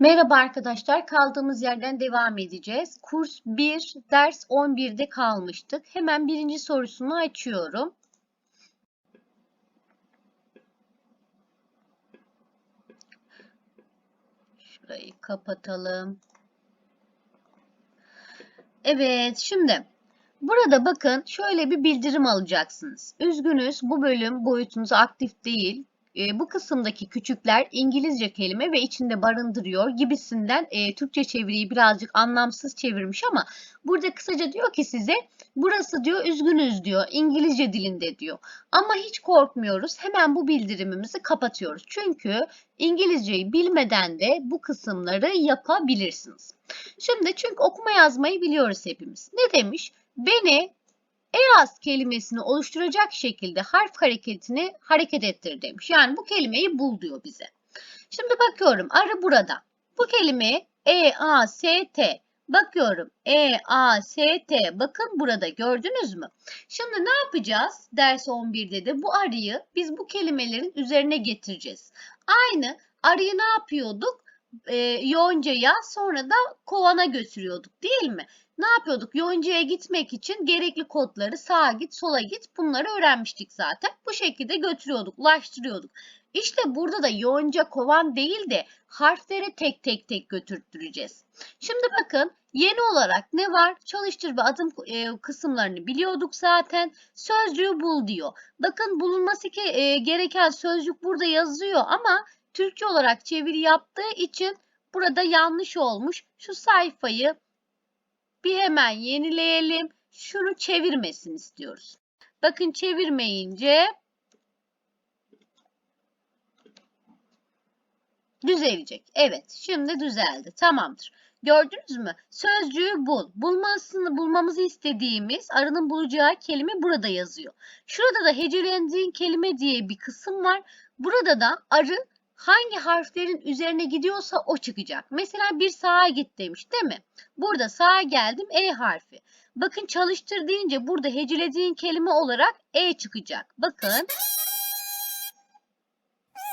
Merhaba arkadaşlar, kaldığımız yerden devam edeceğiz. Kurs 1, ders 11'de kalmıştık. Hemen birinci sorusunu açıyorum. Şurayı kapatalım. Evet, şimdi burada bakın şöyle bir bildirim alacaksınız. Üzgünüz, bu bölüm boyutunuz aktif değil. E, bu kısımdaki küçükler İngilizce kelime ve içinde barındırıyor gibisinden e, Türkçe çeviriyi birazcık anlamsız çevirmiş ama burada kısaca diyor ki size burası diyor üzgünüz diyor İngilizce dilinde diyor. Ama hiç korkmuyoruz hemen bu bildirimimizi kapatıyoruz. Çünkü İngilizceyi bilmeden de bu kısımları yapabilirsiniz. Şimdi çünkü okuma yazmayı biliyoruz hepimiz. Ne demiş? Beni Eras kelimesini oluşturacak şekilde harf hareketini hareket ettir demiş. Yani bu kelimeyi bul diyor bize. Şimdi bakıyorum arı burada. Bu kelime E, A, S, T. Bakıyorum E, A, S, T. Bakın burada gördünüz mü? Şimdi ne yapacağız? Ders 11'de de bu arıyı biz bu kelimelerin üzerine getireceğiz. Aynı arıyı ne yapıyorduk? E, yoncaya sonra da kovana götürüyorduk değil mi? Ne yapıyorduk? Yonca'ya gitmek için gerekli kodları sağa git, sola git bunları öğrenmiştik zaten. Bu şekilde götürüyorduk, ulaştırıyorduk. İşte burada da yonca kovan değil de harfleri tek tek tek götürttüreceğiz. Şimdi bakın yeni olarak ne var? Çalıştır ve adım e, kısımlarını biliyorduk zaten. Sözcüğü bul diyor. Bakın bulunması e, gereken sözcük burada yazıyor ama Türkçe olarak çeviri yaptığı için burada yanlış olmuş. Şu sayfayı bir hemen yenileyelim. Şunu çevirmesin istiyoruz. Bakın çevirmeyince düzelecek. Evet, şimdi düzeldi. Tamamdır. Gördünüz mü? Sözcüğü bul. Bulmasını bulmamızı istediğimiz arının bulacağı kelime burada yazıyor. Şurada da hecelendiğin kelime diye bir kısım var. Burada da arı hangi harflerin üzerine gidiyorsa o çıkacak. Mesela bir sağa git demiş değil mi? Burada sağa geldim E harfi. Bakın çalıştır deyince burada hecelediğin kelime olarak E çıkacak. Bakın.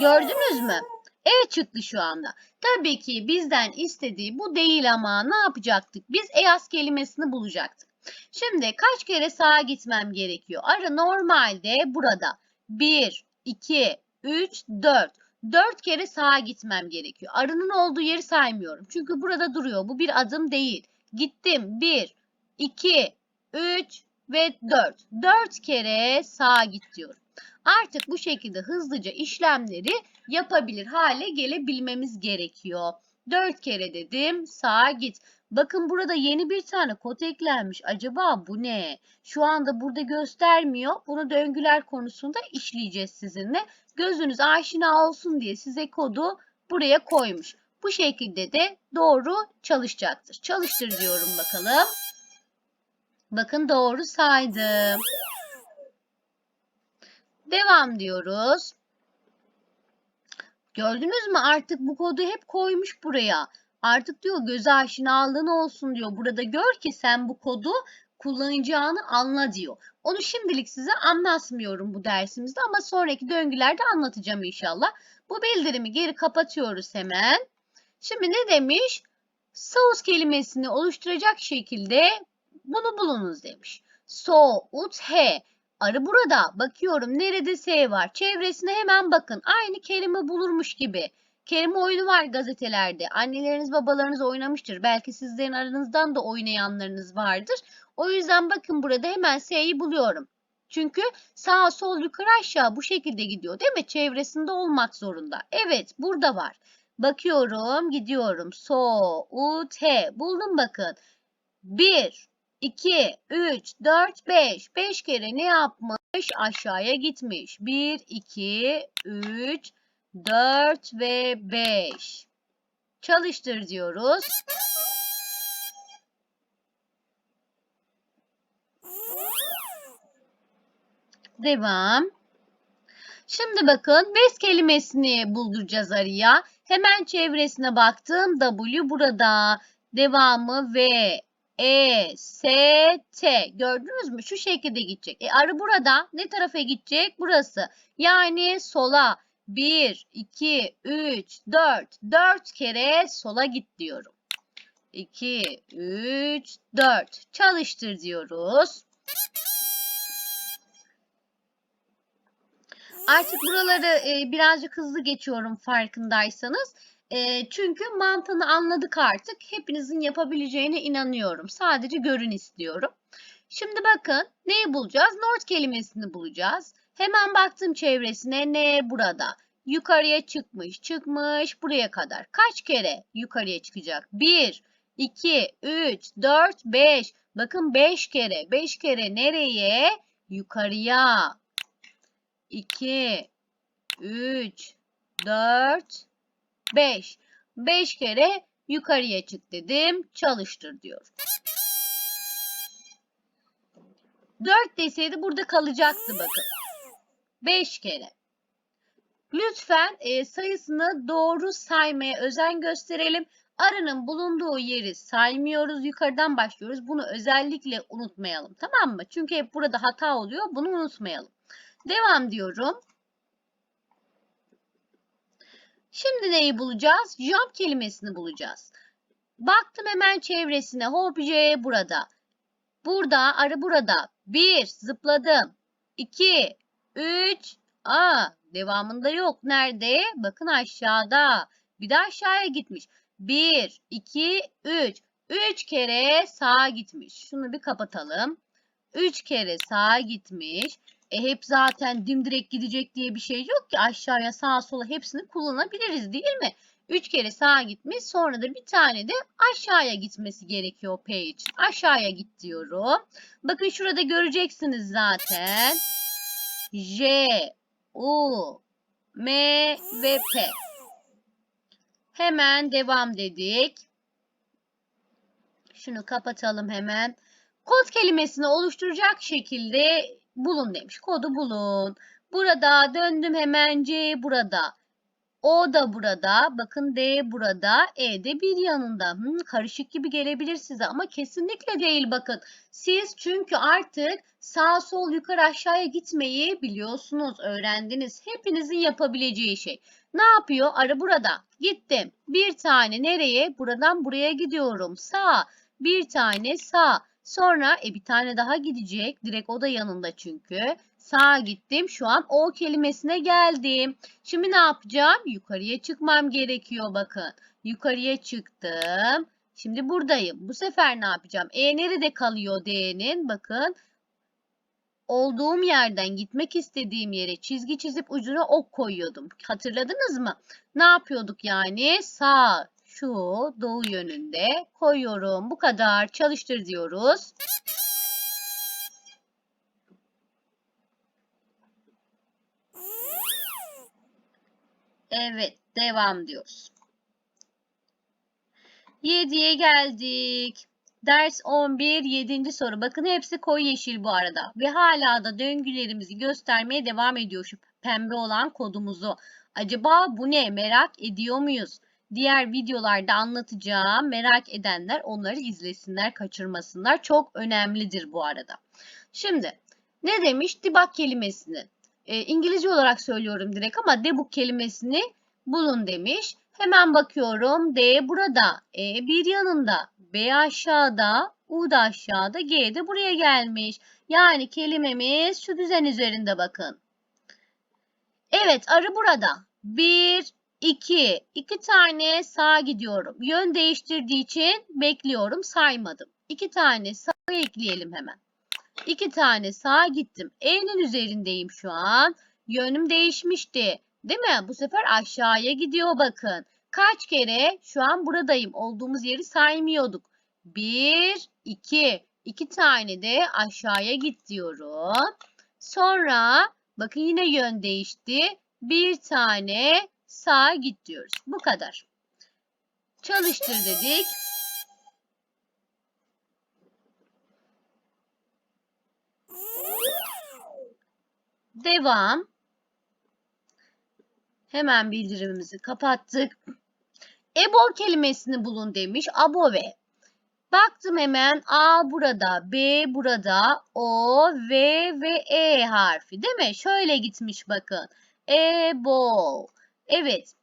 Gördünüz mü? E çıktı şu anda. Tabii ki bizden istediği bu değil ama ne yapacaktık? Biz EAS kelimesini bulacaktık. Şimdi kaç kere sağa gitmem gerekiyor? Arı normalde burada 1, 2, 3, 4. 4 kere sağa gitmem gerekiyor. Arının olduğu yeri saymıyorum. Çünkü burada duruyor. Bu bir adım değil. Gittim. 1, 2, 3 ve 4. 4 kere sağa git diyorum. Artık bu şekilde hızlıca işlemleri yapabilir hale gelebilmemiz gerekiyor. 4 kere dedim sağa git. Bakın burada yeni bir tane kod eklenmiş. Acaba bu ne? Şu anda burada göstermiyor. Bunu döngüler konusunda işleyeceğiz sizinle. Gözünüz aşina olsun diye size kodu buraya koymuş. Bu şekilde de doğru çalışacaktır. Çalıştır diyorum bakalım. Bakın doğru saydım. Devam diyoruz. Gördünüz mü artık bu kodu hep koymuş buraya. Artık diyor göz aşinalığın olsun diyor. Burada gör ki sen bu kodu kullanacağını anla diyor. Onu şimdilik size anlatmıyorum bu dersimizde ama sonraki döngülerde anlatacağım inşallah. Bu bildirimi geri kapatıyoruz hemen. Şimdi ne demiş? Saus kelimesini oluşturacak şekilde bunu bulunuz demiş. So, ut, he. Arı burada. Bakıyorum nerede S var. Çevresine hemen bakın. Aynı kelime bulurmuş gibi. Kelime oyunu var gazetelerde. Anneleriniz babalarınız oynamıştır. Belki sizlerin aranızdan da oynayanlarınız vardır. O yüzden bakın burada hemen S'yi buluyorum. Çünkü sağ sol yukarı aşağı bu şekilde gidiyor değil mi? Çevresinde olmak zorunda. Evet burada var. Bakıyorum gidiyorum. So, u, t. Buldum bakın. 1, 2, 3, 4, 5. 5 kere ne yapmış? Aşağıya gitmiş. 1, 2, 3, 4 ve 5. Çalıştır diyoruz. Devam. Şimdi bakın bes kelimesini bulduracağız araya. Hemen çevresine baktım. W burada. Devamı V, E, S, T. Gördünüz mü? Şu şekilde gidecek. E arı burada. Ne tarafa gidecek? Burası. Yani sola. 1, 2, 3, 4. 4 kere sola git diyorum. 2, 3, 4. Çalıştır diyoruz. Artık buraları e, birazcık hızlı geçiyorum farkındaysanız. E, çünkü mantığını anladık artık. Hepinizin yapabileceğine inanıyorum. Sadece görün istiyorum. Şimdi bakın neyi bulacağız? North kelimesini bulacağız. Hemen baktım çevresine ne burada? Yukarıya çıkmış, çıkmış buraya kadar. Kaç kere yukarıya çıkacak? 1, 2, 3, 4, 5. Bakın 5 kere. 5 kere nereye? Yukarıya. 2, 3, 4, 5. 5 kere yukarıya çık dedim. Çalıştır diyor. 4 deseydi burada kalacaktı bakın. 5 kere. Lütfen e, sayısını doğru saymaya özen gösterelim. Arının bulunduğu yeri saymıyoruz. Yukarıdan başlıyoruz. Bunu özellikle unutmayalım. Tamam mı? Çünkü hep burada hata oluyor. Bunu unutmayalım. Devam diyorum. Şimdi neyi bulacağız? Jump kelimesini bulacağız. Baktım hemen çevresine. Hop J burada. Burada, arı burada. 1, zıpladım. 2, 3, aa devamında yok. Nerede? Bakın aşağıda. Bir de aşağıya gitmiş. 1, 2, 3. 3 kere sağa gitmiş. Şunu bir kapatalım. 3 kere sağa gitmiş. E hep zaten dimdirek gidecek diye bir şey yok ki aşağıya sağa sola hepsini kullanabiliriz değil mi? 3 kere sağa gitmiş sonra da bir tane de aşağıya gitmesi gerekiyor P. Aşağıya git diyorum. Bakın şurada göreceksiniz zaten. J, U, M ve P. Hemen devam dedik. Şunu kapatalım hemen. Kod kelimesini oluşturacak şekilde bulun demiş. Kodu bulun. Burada döndüm hemen C burada. O da burada. Bakın D burada. E de bir yanında. Hmm, karışık gibi gelebilir size ama kesinlikle değil bakın. Siz çünkü artık sağ sol yukarı aşağıya gitmeyi biliyorsunuz. Öğrendiniz. Hepinizin yapabileceği şey. Ne yapıyor? Arı burada. Gittim. Bir tane nereye? Buradan buraya gidiyorum. Sağ. Bir tane sağ. Sonra e, bir tane daha gidecek. Direkt o da yanında çünkü. Sağa gittim. Şu an o kelimesine geldim. Şimdi ne yapacağım? Yukarıya çıkmam gerekiyor bakın. Yukarıya çıktım. Şimdi buradayım. Bu sefer ne yapacağım? E nerede kalıyor D'nin? Bakın. Olduğum yerden gitmek istediğim yere çizgi çizip ucuna ok koyuyordum. Hatırladınız mı? Ne yapıyorduk yani? Sağ, şu doğu yönünde koyuyorum. Bu kadar çalıştır diyoruz. Evet, devam diyoruz. 7'ye geldik. Ders 11, 7. soru. Bakın hepsi koyu yeşil bu arada. Ve hala da döngülerimizi göstermeye devam ediyor şu pembe olan kodumuzu. Acaba bu ne? Merak ediyor muyuz? Diğer videolarda anlatacağım. Merak edenler onları izlesinler, kaçırmasınlar. Çok önemlidir bu arada. Şimdi ne demiş? Debug kelimesini. E, İngilizce olarak söylüyorum direkt ama debug kelimesini bulun demiş. Hemen bakıyorum. D burada. E bir yanında. B aşağıda. U da aşağıda. G de buraya gelmiş. Yani kelimemiz şu düzen üzerinde bakın. Evet arı burada. 1, 2. 2 tane sağa gidiyorum. Yön değiştirdiği için bekliyorum. Saymadım. 2 tane sağa ekleyelim hemen. 2 tane sağa gittim. E'nin üzerindeyim şu an. Yönüm değişmişti. Değil mi? Bu sefer aşağıya gidiyor bakın. Kaç kere şu an buradayım. Olduğumuz yeri saymıyorduk. 1, 2. 2 tane de aşağıya git diyorum. Sonra bakın yine yön değişti. Bir tane sağa git diyoruz. Bu kadar. Çalıştır dedik. Devam. Hemen bildirimimizi kapattık. Ebo kelimesini bulun demiş. Above. Baktım hemen A burada, B burada, O, V ve E harfi değil mi? Şöyle gitmiş bakın. Above. Evet.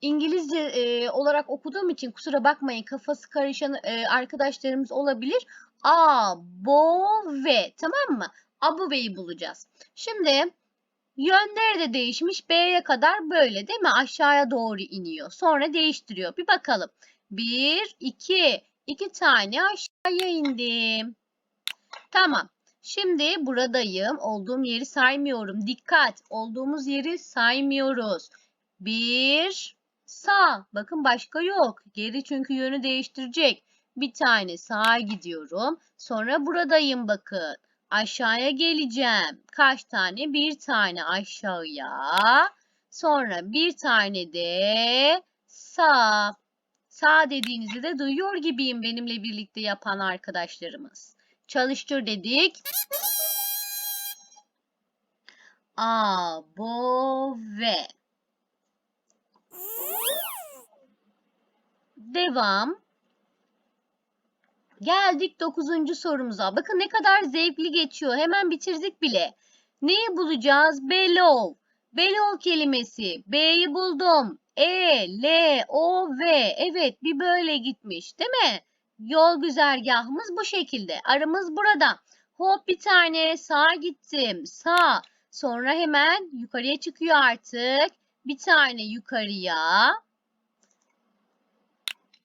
İngilizce e, olarak okuduğum için kusura bakmayın kafası karışan e, arkadaşlarımız olabilir. Above. Tamam mı? Above'yi bulacağız. Şimdi yönleri de değişmiş. B'ye kadar böyle değil mi? Aşağıya doğru iniyor. Sonra değiştiriyor. Bir bakalım. Bir, iki. iki tane aşağıya indim. Tamam. Şimdi buradayım. Olduğum yeri saymıyorum. Dikkat. Olduğumuz yeri saymıyoruz. Bir sağ. Bakın başka yok. Geri çünkü yönü değiştirecek. Bir tane sağa gidiyorum. Sonra buradayım bakın. Aşağıya geleceğim. Kaç tane? Bir tane aşağıya. Sonra bir tane de sağ. Sağ dediğinizi de duyuyor gibiyim benimle birlikte yapan arkadaşlarımız. Çalıştır dedik. Above. Devam. Geldik dokuzuncu sorumuza. Bakın ne kadar zevkli geçiyor. Hemen bitirdik bile. Neyi bulacağız? Below. Below kelimesi. B'yi buldum. E, L, O, V. Evet bir böyle gitmiş değil mi? Yol güzergahımız bu şekilde. Aramız burada. Hop bir tane sağa gittim. Sağ. Sonra hemen yukarıya çıkıyor artık. Bir tane yukarıya.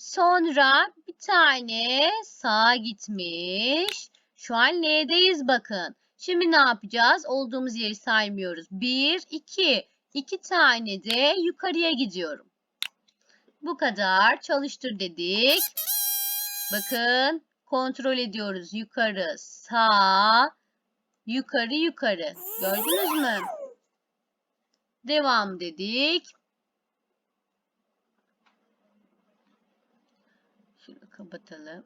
Sonra bir tane sağa gitmiş. Şu an L'deyiz bakın. Şimdi ne yapacağız? Olduğumuz yeri saymıyoruz. 1, 2. 2 tane de yukarıya gidiyorum. Bu kadar. Çalıştır dedik. Bakın kontrol ediyoruz. Yukarı, sağ, yukarı, yukarı. Gördünüz mü? Devam dedik. Şunu kapatalım.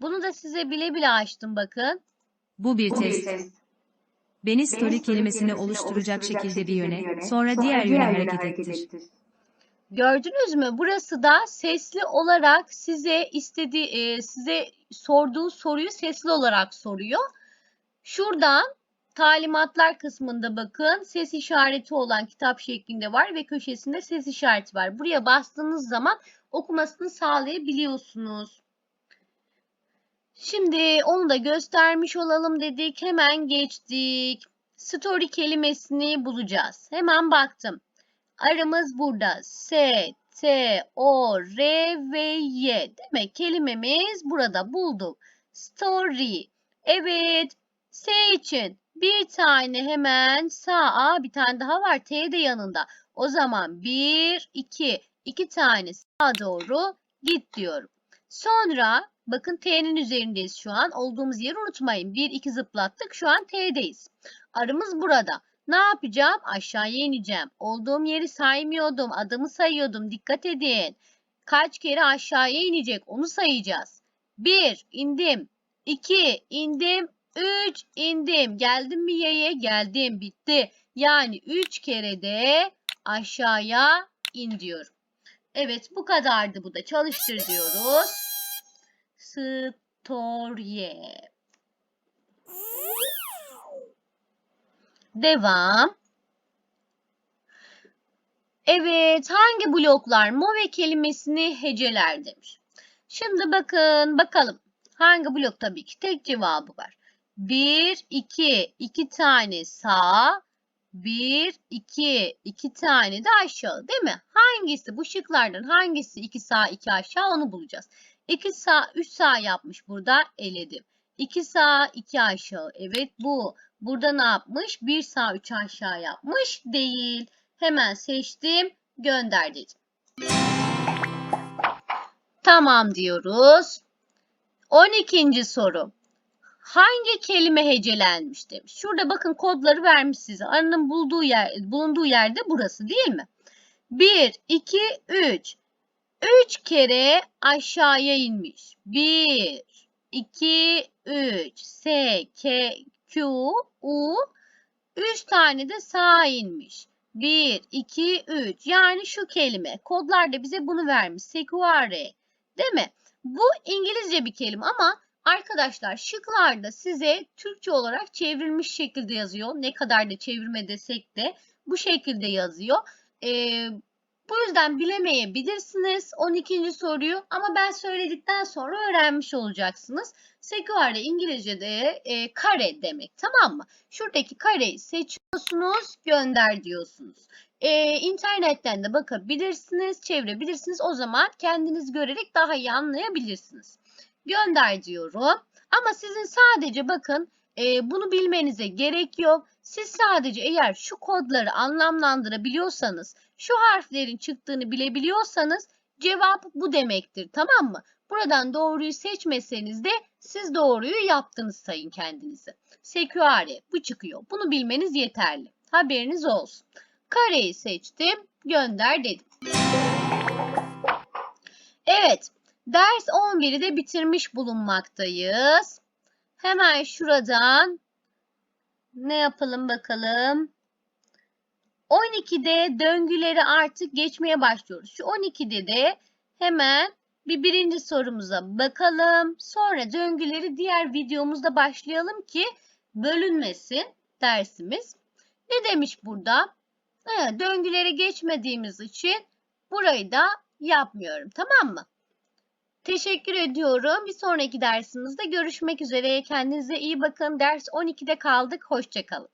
Bunu da size bile bile açtım bakın. Bu bir test. Beni story kelimesini oluşturacak şekilde bir yöne, sonra diğer yöne hareket ettir. Gördünüz mü? Burası da sesli olarak size istediği e, size sorduğu soruyu sesli olarak soruyor. Şuradan talimatlar kısmında bakın ses işareti olan kitap şeklinde var ve köşesinde ses işareti var. Buraya bastığınız zaman okumasını sağlayabiliyorsunuz. Şimdi onu da göstermiş olalım dedik. Hemen geçtik. Story kelimesini bulacağız. Hemen baktım. Aramız burada. S, T, O, R ve Y. Demek kelimemiz burada bulduk. Story. Evet. S için bir tane hemen sağa bir tane daha var. T de yanında. O zaman 1, 2, 2 tane sağa doğru git diyorum. Sonra bakın T'nin üzerindeyiz şu an. Olduğumuz yeri unutmayın. 1, 2 zıplattık. Şu an T'deyiz. Arımız burada. Ne yapacağım? Aşağıya ineceğim. Olduğum yeri saymıyordum. Adımı sayıyordum. Dikkat edin. Kaç kere aşağıya inecek onu sayacağız. 1 indim. 2 indim. 3 indim. Geldim mi Y'ye? Geldim. Bitti. Yani 3 kere de aşağıya in diyorum. Evet bu kadardı bu da. Çalıştır diyoruz. Storye. Devam. Evet, hangi bloklar Move kelimesini heceler demiş. Şimdi bakın bakalım. Hangi blok tabii ki tek cevabı var. 1, 2, 2 tane sağ, 1, 2, 2 tane de aşağı değil mi? Hangisi bu şıklardan hangisi 2 sağ 2 aşağı onu bulacağız. 2 sağ 3 sağ yapmış burada eledim. 2 sağ 2 aşağı evet bu. Burada ne yapmış? 1 sağ 3 aşağı yapmış değil. Hemen seçtim gönder dedim. Tamam diyoruz. 12. soru. Hangi kelime hecelenmiş demiş. Şurada bakın kodları vermiş size. Arının bulduğu yer, bulunduğu yerde burası değil mi? 1, 2, 3. 3 kere aşağıya inmiş. 1, 2, 3. S, K, Q, U. 3 tane de sağa inmiş. 1, 2, 3. Yani şu kelime. Kodlarda bize bunu vermiş. Sequare. Değil mi? Bu İngilizce bir kelime ama arkadaşlar şıklarda size Türkçe olarak çevrilmiş şekilde yazıyor. Ne kadar da çevirme desek de bu şekilde yazıyor. Ee, bu yüzden bilemeyebilirsiniz 12. soruyu ama ben söyledikten sonra öğrenmiş olacaksınız. Sequare İngilizce'de e, kare demek tamam mı? Şuradaki kareyi seçiyorsunuz, gönder diyorsunuz. E, internetten de bakabilirsiniz, çevirebilirsiniz. O zaman kendiniz görerek daha iyi anlayabilirsiniz. Gönder diyorum. Ama sizin sadece bakın e, bunu bilmenize gerek yok. Siz sadece eğer şu kodları anlamlandırabiliyorsanız, şu harflerin çıktığını bilebiliyorsanız cevap bu demektir. Tamam mı? Buradan doğruyu seçmeseniz de siz doğruyu yaptınız sayın kendinizi. Sequare bu çıkıyor. Bunu bilmeniz yeterli. Haberiniz olsun. Kareyi seçtim. Gönder dedim. Evet. Ders 11'i de bitirmiş bulunmaktayız. Hemen şuradan ne yapalım bakalım. 12'de döngüleri artık geçmeye başlıyoruz. Şu 12'de de hemen bir birinci sorumuza bakalım. Sonra döngüleri diğer videomuzda başlayalım ki bölünmesin dersimiz. Ne demiş burada? Evet, döngüleri geçmediğimiz için burayı da yapmıyorum. Tamam mı? Teşekkür ediyorum. Bir sonraki dersimizde görüşmek üzere. Kendinize iyi bakın. Ders 12'de kaldık. Hoşçakalın.